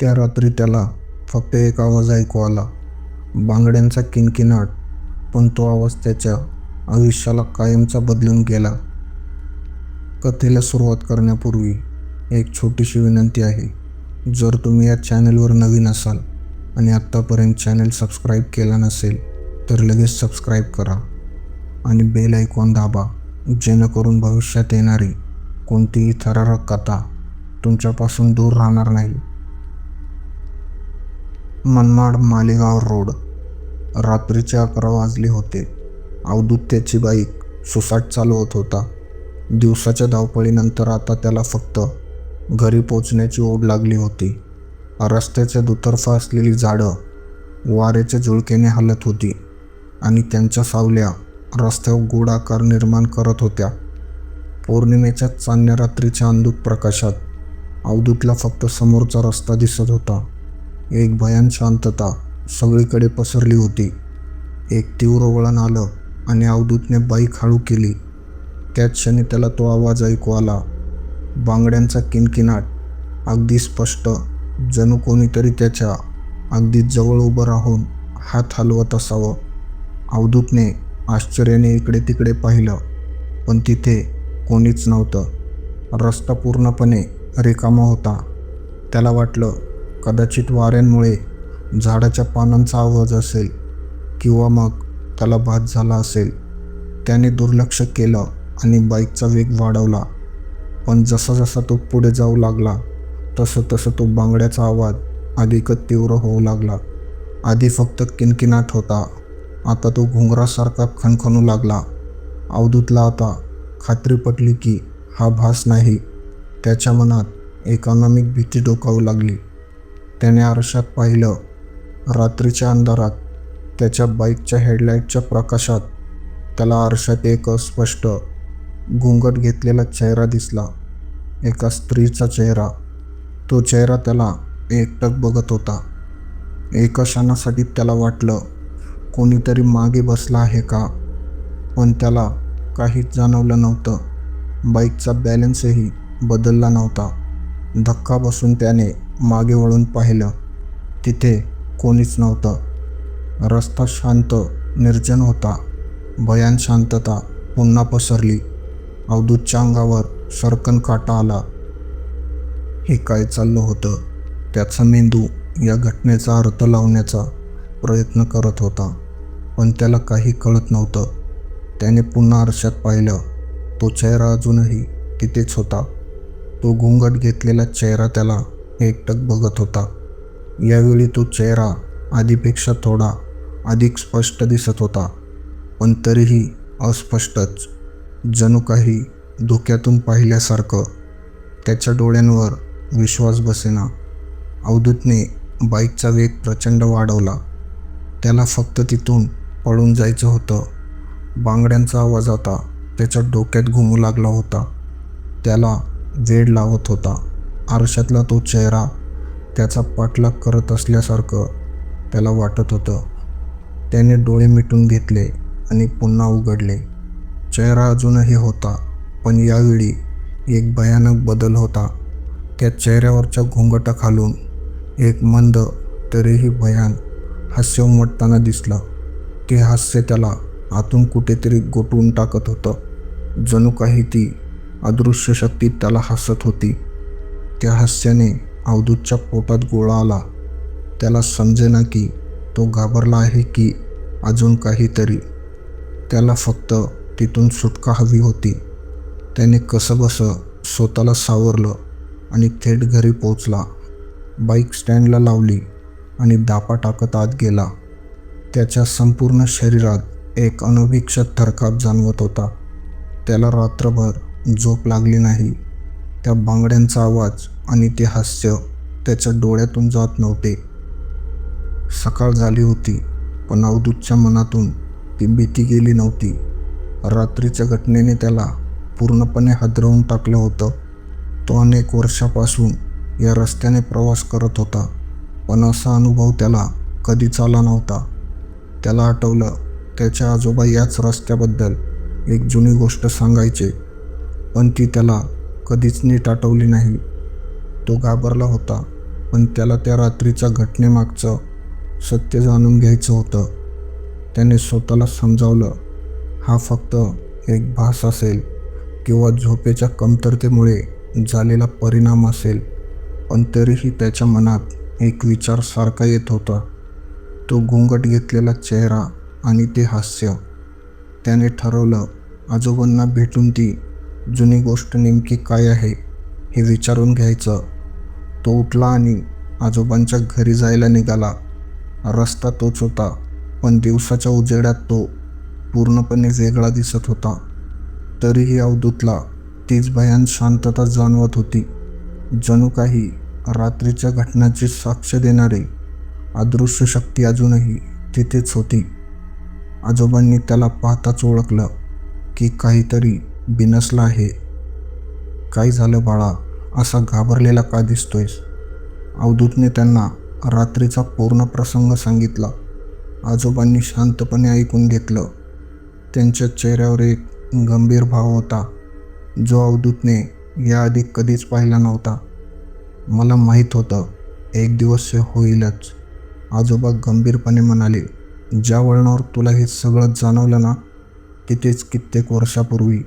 त्या रात्री त्याला फक्त एक आवाज ऐकू आला. बांगड्यांचा किणकिणाट पण तो आवाज त्याच्या आयुष्याला कायमचा बदलून गेला. कथेला सुरुवात करण्यापूर्वी एक छोटीशी विनंती आहे. जर तुम्ही या चॅनलवर नवीन असाल आणि आत्तापर्यंत चॅनल सबस्क्राईब केला नसेल तर लगेच सबस्क्राईब करा आणि बेल ऐकॉन दाबा जेणेकरून भविष्यात येणारी कोणतीही थरारक कथा तुमच्यापासून दूर राहणार नाही. मनमाड मालेगाव रोड. रात्रीचे अकरा वाजले होते. अवधूत त्याची बाईक सुसाट चालवत होता. दिवसाच्या धावपळीनंतर आता त्याला फक्त घरी पोचण्याची ओढ लागली होती. रस्त्याच्या दुतर्फा असलेली झाडं वाऱ्याच्या झुळकेने हलत होती आणि त्यांच्या सावल्या रस्त्यावर गोड आकार निर्माण करत होत्या. पौर्णिमेच्या चांदण्या रात्रीच्या अंधुक प्रकाशात अवधूतला फक्त समोरचा रस्ता दिसत होता. एक भयान शांतता सगळीकडे पसरली होती. एक तीव्र वळण आलं आणि अवधूतने बाईक हळू केली. त्याच क्षणी त्याला तो आवाज ऐकू आला. बांगड्यांचा किनकिनाट. अगदी स्पष्ट. जणू कोणीतरी त्याच्या अगदी जवळ उभं राहून हात हलवत असावं. अवधूतने आश्चर्याने इकडे तिकडे पाहिलं पण तिथे कोणीच नव्हतं. रस्ता पूर्णपणे रिकामा होता. त्याला वाटलं कदाचित वाऱ्यांमुळे झाडाच्या पानांचा आवाज असेल किंवा मग त्याला भात झाला असेल. त्याने दुर्लक्ष केलं आणि बाईकचा वेग वाढवला. पण जसा जसा तो पुढे जाऊ लागला तसं तसं तो बांगड्याचा आवाज अधिकच तीव्र होऊ लागला. आधी फक्त किनकिनाट होता. आता तो घुंगरासारखा खणखणू लागला. अवधूतला आता खात्री पटली की हा भास नाही. त्याच्या मनात एक अनामिक भीती डोकावू लागली. त्याने आरशात पाहिलं रात्रीच्या अंधारात त्याच्या बाईकच्या हेडलाईटच्या प्रकाशात. त्याला आरशात एक अस्पष्ट घुंगट घेतलेला चेहरा दिसला. एका स्त्रीचा चेहरा. तो चेहरा त्याला एकटक बघत होता. एका क्षणासाठी त्याला वाटलं कोणीतरी मागे बसला आहे का? पण त्याला काहीच जाणवलं नव्हतं. बाईकचा बॅलन्सही बदलला नव्हता. धक्का बसून त्याने मागे वळून पाहिलं तिथे कोणीच नव्हतं. रस्ता शांत निर्जन होता. भयान शांतता पुन्हा पसरली. अवधूतच्या अंगावर सरकन काटा आला. हे काय चाललं होतं? त्याचा मेंदू या घटनेचा अर्थ लावण्याचा प्रयत्न करत होता पण त्याला काही कळत नव्हतं. त्याने पुन्हा आरशात पाहिलं तो चेहरा अजूनही तिथेच होता. तो घुंगट घेतलेला चेहरा त्याला एकटक बघत होता. यावेळी तो चेहरा आधीपेक्षा थोडा अधिक स्पष्ट दिसत होता पण तरीही अस्पष्टच. जणू काही धोक्यातून पाहिल्यासारखं त्याच्या डोळ्यांवर विश्वास बसेना. अवधूतने बाईकचा वेग प्रचंड वाढवला. त्याला फक्त तिथून पळून जायचं होतं. बांगड्यांचा आवाज आता त्याच्या डोक्यात घुमू लागला होता. त्याला वेड लावत होता. आरशातला तो चेहरा त्याचा पाठलाग करत असल्यासारखं त्याला वाटत होतं. त्याने डोळे मिटून घेतले आणि पुन्हा उघडले. चेहरा अजूनही होता पण यावेळी एक भयानक बदल होता. त्या चेहऱ्यावरच्या घोंगटाखालून एक मंद तरीही भयान हास्य उमटताना दिसलं. ते हास्य त्याला आतून कुठेतरी गोटवून टाकत होतं. जणू काही ती अदृश्य शक्ती त्याला हसत होती. त्या हास्याने अवधूतच्या पोटात गोळा आला. त्याला समजेना की तो घाबरला आहे की अजून काहीतरी. त्याला फक्त तिथून सुटका हवी होती. त्याने कसंबसं स्वतःला सावरलं आणि थेट घरी पोचला बाईक स्टँडला लावली आणि दापा टाकत आत गेला. त्याच्या संपूर्ण शरीरात एक अनभिक्षक थरकाप जाणवत होता. त्याला रात्रभर झोप लागली नाही. त्या बांगड्यांचा आवाज आणि ते हास्य त्याच्या डोळ्यातून जात नव्हते. सकाळ झाली होती पण अवधूतच्या मनातून ती भीती गेली नव्हती. रात्रीच्या घटनेने त्याला पूर्णपणे हादरवून टाकलं होतं. तो अनेक वर्षापासून या रस्त्याने प्रवास करत होता पण असा अनुभव त्याला कधीच आला नव्हता. त्याला आठवलं त्याच्या आजोबा याच रस्त्याबद्दल एक जुनी गोष्ट सांगायचे पण ती त्याला कधीच नीट आठवली नाही. तो घाबरला होता. पण त्याला त्या रात्रीच्या घटनेमागचं सत्य जाणून घ्यायचं होतं. त्याने स्वतःला समजावलं हा फक्त एक भास असेल किंवा झोपेच्या कमतरतेमुळे झालेला परिणाम असेल पण तरीही त्याच्या मनात एक विचार सारखा येत होता. तो घुंगट घेतलेला चेहरा आणि ते हास्य. त्याने ठरवलं आजोबांना भेटून ती जुनी गोष्ट नेमकी काय आहे हे विचारून घ्यायचं. तो उठला आणि आजोबांच्या घरी जायला निघाला. रस्ता तोच होता पण दिवसाच्या उजेडात तो पूर्णपणे वेगळा दिसत होता. तरीही अवधूतला तीच भयान शांतता जाणवत होती. जणू काही रात्रीच्या घटनाची साक्ष देणारी अदृश्य शक्ती अजूनही तिथेच होती. आजोबांनी त्याला पाहताच ओळखलं की काहीतरी बिनसलं आहे. काय झालं बाळा? असा घाबरलेला का दिसतोयस? अवधूतने त्यांना रात्रीचा पूर्ण प्रसंग सांगितला. आजोबांनी शांतपणे ऐकून घेतलं. त्यांच्या चेहऱ्यावर एक गंभीर भाव होता. जो अवधूतने याआधी कधीच पाहिला नव्हता. मला माहीत होतं एक दिवस हे होईलच. आजोबा गंभीरपणे म्हणाले ज्या वळणावर तुला हे सगळं जाणवलं ना तिथेच कित्येक वर्षापूर्वी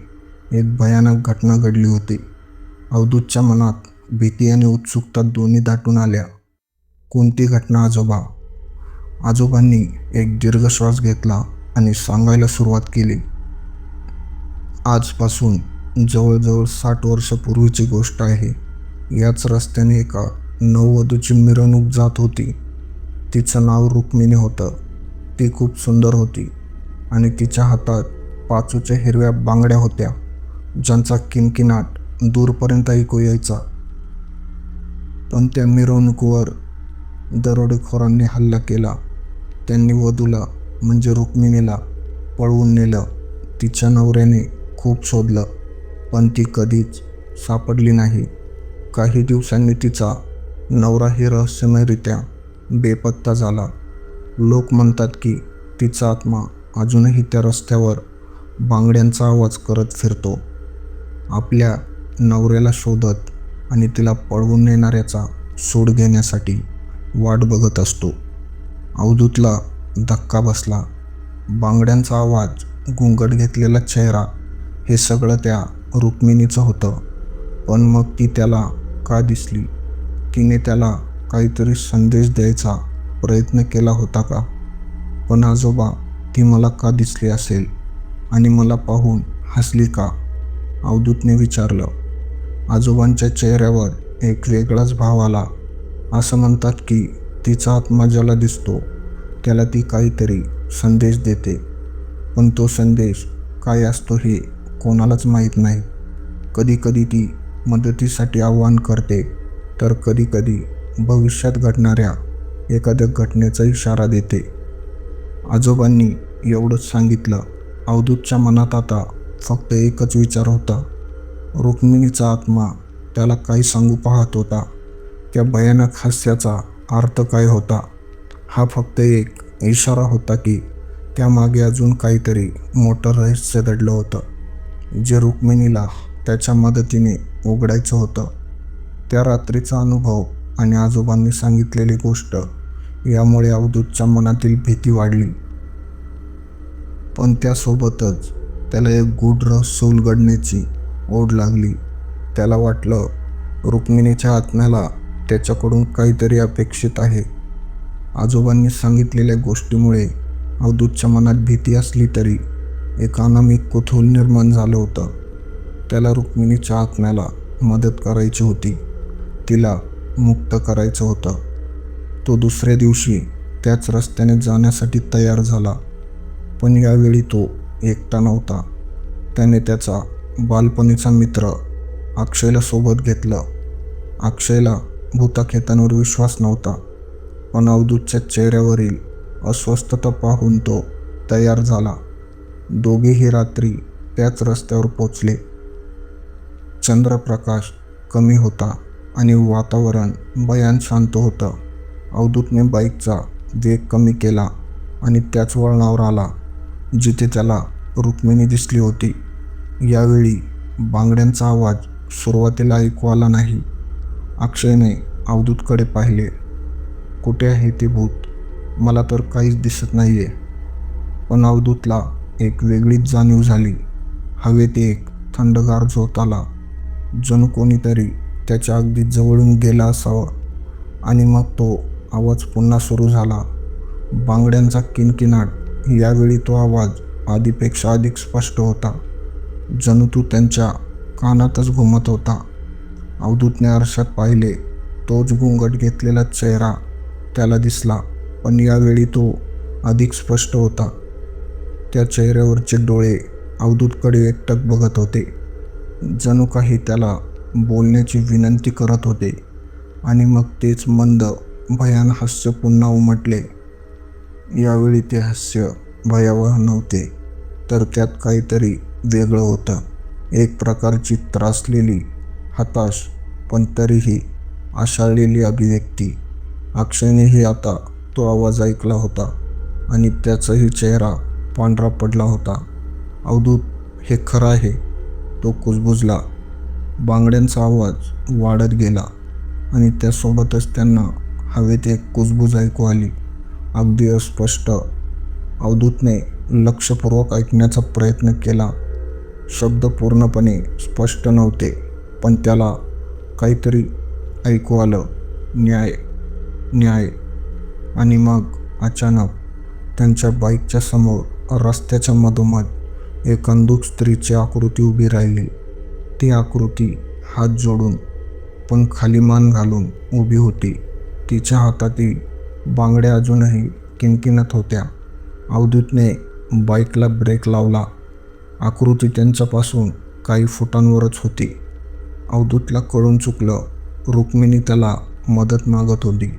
एक भयानक घटना घडली होती. अवधूतच्या मनात भीती आणि उत्सुकता दोन्ही दाटून आल्या. कोणती घटना आजोबा? आजोबांनी एक दीर्घ श्वास घेतला आणि सांगायला सुरुवात केली. आजपासून जवळजवळ साठ वर्षापूर्वीची गोष्ट आहे. याच रस्त्याने एका नववधूची मिरवणूक जात होती. तिचं नाव रुक्मिणी होतं. ती खूप सुंदर होती आणि तिच्या हातात पाचूच्या हिरव्या बांगड्या होत्या ज्यांचा किमकिनाट दूरपर्यंत ऐकू यायचा. पण त्या मिरवणुकीवर दरोडेखोरांनी हल्ला केला. त्यांनी वधूला म्हणजे रुक्मिणीला पळवून नेलं. तिच्या नवऱ्याने खूप शोधलं पण ती कधीच सापडली नाही. काही दिवसांनी तिचा नवराही रहस्यमयरित्या बेपत्ता झाला. लोक म्हणतात की तिचा आत्मा अजूनही त्या रस्त्यावर बांगड्यांचा आवाज करत फिरतो. आपल्या नवऱ्याला शोधत आणि तिला पळवून नेणाऱ्याचा सूड घेण्यासाठी वाट बघत असतो. अवधूतला धक्का बसला. बांगड्यांचा आवाज घुंगट घेतलेला चेहरा हे सगळं त्या रुक्मिणीचं होतं. पण मग ती त्याला का दिसली? तिने त्याला काहीतरी संदेश द्यायचा प्रयत्न केला होता का? पण आजोबा ती मला का दिसली असेल? आणि मला पाहून हसली का? अवधूतने विचारलं. आजोबांच्या चेहऱ्यावर एक वेगळाच भाव आला. असं म्हणतात की तिचा आत्मा ज्याला दिसतो त्याला ती काहीतरी संदेश देते. पण तो संदेश काय असतो हे कोणालाच माहीत नाही. कधीकधी ती मदतीसाठी आव्हान करते तर कधीकधी भविष्यात घडणाऱ्या एखाद्या घटनेचा इशारा देते. आजोबांनी एवढंच सांगितलं. अवधूतच्या मनात आता फक्त एकच विचार होता. रुक्मिणीचा आत्मा त्याला काही सांगू पाहत होता. त्या भयानक हास्याचा अर्थ काय होता? हा फक्त एक इशारा होता की त्यामागे अजून काहीतरी मोठं रहस्य दडलं होतं. जे रुक्मिणीला त्याच्या मदतीने उघडायचं होतं. त्या रात्रीचा अनुभव आणि आजोबांनी सांगितलेली गोष्ट यामुळे अवधूतच्या मनातील भीती वाढली. पण त्यासोबतच त्याला एक गूढ रहस्य उलगडण्याची ओढ लागली. त्याला वाटलं रुक्मिणीच्या आत्म्याला त्याच्याकडून काहीतरी अपेक्षित आहे. आजोबांनी सांगितलेल्या गोष्टीमुळे अवधूतच्या मनात भीती असली तरी एक अनामिक कुतूहल निर्माण झालं होतं. त्याला रुक्मिणीच्या आत्म्याला मदत करायची होती. तिला मुक्त करायचं होतं. तो दुसऱ्या दिवशी त्याच रस्त्याने जाण्यासाठी तयार झाला. पण यावेळी तो एकटा नव्हता. त्याने त्याचा बालपणीचा मित्र अक्षयला सोबत घेतलं. अक्षयला भूताखेतांवर विश्वास नव्हता. पण अवधूतच्या चेहऱ्यावरील अस्वस्थता पाहून तो तयार झाला. दोघेही रात्री त्याच रस्त्यावर पोचले. चंद्रप्रकाश कमी होता आणि वातावरण भयान शांत होतं. अवधूतने बाईकचा वेग कमी केला आणि त्याच वळणावर आला जिथे त्याला रुक्मिणी दिसली होती. यावेळी बांगड्यांचा आवाज सुरुवातीला ऐकू आला नाही. अक्षयने अवधूतकडे पाहिले. कुठे आहे ते भूत? मला तर काहीच दिसत नाही आहे पण अवधूतला एक वेगळीच जाणीव झाली. हवेत एक थंडगार झोत आला. जणू कोणीतरी त्याच्या अगदी जवळून गेला असावा. आणि मग तो आवाज पुन्हा सुरू झाला. बांगड्यांचा किनकिनाट. यावेळी तो आवाज आधीपेक्षा अधिक स्पष्ट होता. जणू तू त्यांच्या कानातच घुमत होता. अवधूतने आरशात पाहिले तोच घुंगट घेतलेला चेहरा त्याला दिसला पण यावेळी तो अधिक स्पष्ट होता. त्या चेहऱ्यावरचे डोळे अवधूतकडे एकटक बघत होते. जणू काही त्याला बोलण्याची विनंती करत होते आणि मग तेच मंद भयान हास्य पुन्हा उमटले. यावेळी ते हास्य भयावह नव्हते तर त्यात काहीतरी वेगळं होतं. एक प्रकारची त्रासलेली हताश पण तरीही आशाळलेली अभिव्यक्ती. अक्षयनेही आता तो आवाज ऐकला होता आणि त्याचाही चेहरा पांढरा पडला होता. अवधूत हे खरं आहे. तो कुजबुजला. बांगड्यांचा आवाज वाढत गेला आणि त्यासोबतच त्यांना हवेत एक कुजबूज ऐकू आली. अगदी अस्पष्ट. अवधूतने लक्षपूर्वक ऐकण्याचा प्रयत्न केला. शब्द पूर्णपणे स्पष्ट नव्हते पण त्याला काहीतरी ऐकू आलं. न्याय न्याय. आणि मग अचानक त्यांच्या बाईकच्या समोर रस्त्याच्या मधोमध एक अंधुक स्त्रीची आकृती उभी राहिली. ती आकृती हात जोडून पण खाली मान घालून उभी होती. तिच्या हातातील बांगड्या अजूनही किनकिनत होत्या. अवधूतने बाईकला ब्रेक लावला. आकृती त्यांच्यापासून काही फुटांवरच होती. अवधूतला कळून चुकलं रुक्मिणी त्याला मदत मागत होती.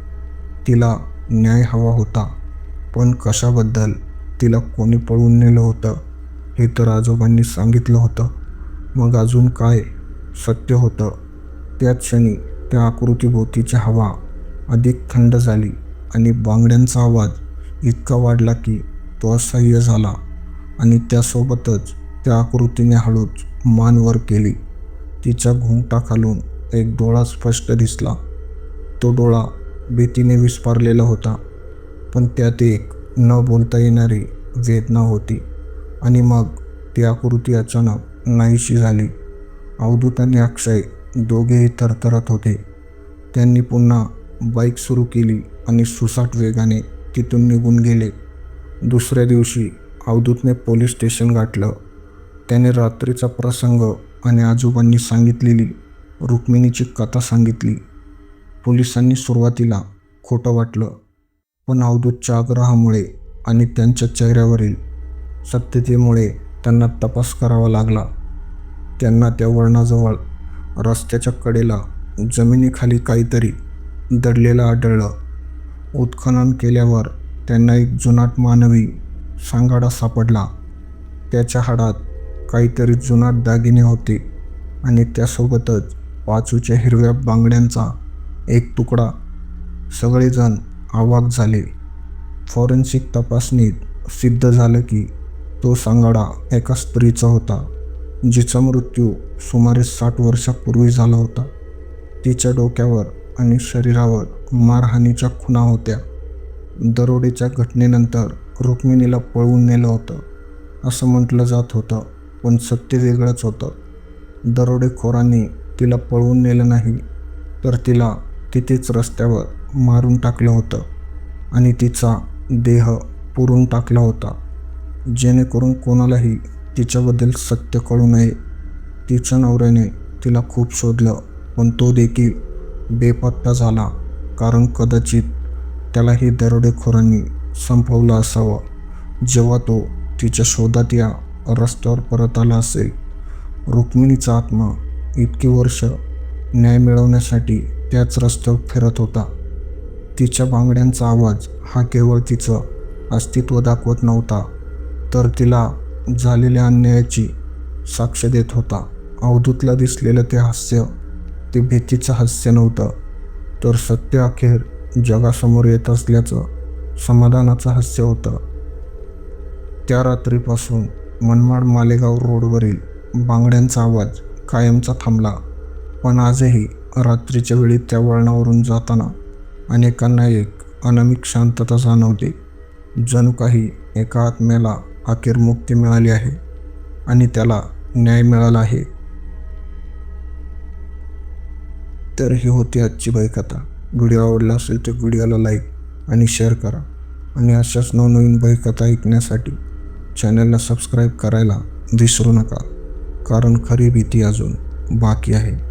तिला न्याय हवा होता पण कशाबद्दल तिला कोणी पळवून नेलं होतं हे तर आजोबांनी सांगितलं होतं. मग अजून काय सत्य होतं? त्याच क्षणी त्या आकृतीभोवतीची हवा अधिक थंड झाली आणि बांगड्यांचा आवाज इतका वाढला की तो असह्य झाला आणि त्यासोबतच त्या आकृतीने हळूच मान वर केली. तिच्या घुंगटाखालून एक डोळा स्पष्ट दिसला. तो डोळा भीतीने विस्पारलेला होता पण त्यात एक न बोलता येणारी वेदना होती आणि मग ती आकृती अचानक नाहीशी झाली. अवधूत आणि अक्षय दोघेही थरथरत होते. त्यांनी पुन्हा बाईक सुरू केली आणि सुसाट वेगाने तिथून निघून गेले. दुसऱ्या दिवशी अवधूतने पोलीस स्टेशन गाठलं. त्याने रात्रीचा प्रसंग आणि आजोबांनी सांगितलेली रुक्मिणीची कथा सांगितली. पोलिसांनी सुरुवातीला खोटं वाटलं पण अवधूतच्या आग्रहामुळे आणि त्यांच्या चेहऱ्यावरील सत्यतेमुळे त्यांना तपास करावा लागला. त्यांना त्या वळणाजवळ रस्त्याच्या कडेला जमिनीखाली काहीतरी दडलेलं आढळलं. उत्खनन केल्यावर त्यांना एक जुनाट मानवी सांगाडा सापडला. त्याच्या हाडात काहीतरी जुनाट दागिने होते आणि त्यासोबतच वाचूच्या हिरव्या बांगड्यांचा एक तुकडा. सगळेजण आवाक झाले. फॉरेन्सिक तपासणीत सिद्ध झालं की तो सांगाडा एका स्त्रीचा होता जिचा मृत्यू सुमारे साठ वर्षापूर्वी झाला होता. तिच्या डोक्यावर आणि शरीरावर मारहाणीच्या खुणा होत्या. दरोडेच्या घटनेनंतर रुक्मिणीला पळवून नेलं होतं असं म्हटलं जात होतं. पण सत्य वेगळंच होतं. दरोडेखोरांनी तिला पळवून नेलं नाही तर तिला तिथेच रस्त्यावर मारून टाकलं होतं आणि तिचा देह पुरून टाकला होता. जेणेकरून कोणालाही तिच्याबद्दल सत्य कळू नये. तिच्या नवऱ्याने तिला खूप शोधलं पण तो देखील बेपत्ता झाला कारण कदाचित त्यालाही दरोडेखोरांनी संपवलं असावं. जेव्हा तो तिच्या शोधात या रस्त्यावर परत आला असेल. रुक्मिणीचा आत्मा इतकी वर्ष न्याय मिळवण्यासाठी त्याच रस्त्यावर फिरत होता. तिच्या बांगड्यांचा आवाज हा केवळ तिचं अस्तित्व दाखवत नव्हता तर तिला झालेल्या अन्यायाची साक्ष देत होता. अवधूतला दिसलेलं ते हास्य ते भीतीचं हास्य नव्हतं तर सत्य अखेर जगासमोर येत असल्याचं समाधानाचं हास्य होतं. त्या रात्रीपासून मनमाड मालेगाव रोडवरील बांगड्यांचा आवाज कायमचा थांबला. पण आजही रात्रीच्या वेळी त्या वळणावरून जाताना अनेकांना एक अनामिक शांतता जाणवते. जणू काही एका आत्म्याला अखेर मुक्ती मिळाली आहे आणि त्याला न्याय मिळाला आहे. तर ही होती आजची भयकथा व्हिडिओ आवडला असेल तर व्हिडिओला लाईक आणि शेअर करा. आणि अशाच नवनवीन भयकथा ऐकण्यासाठी चॅनलला सबस्क्राईब करायला विसरू नका कारण खरी भीती अजून बाकी आहे.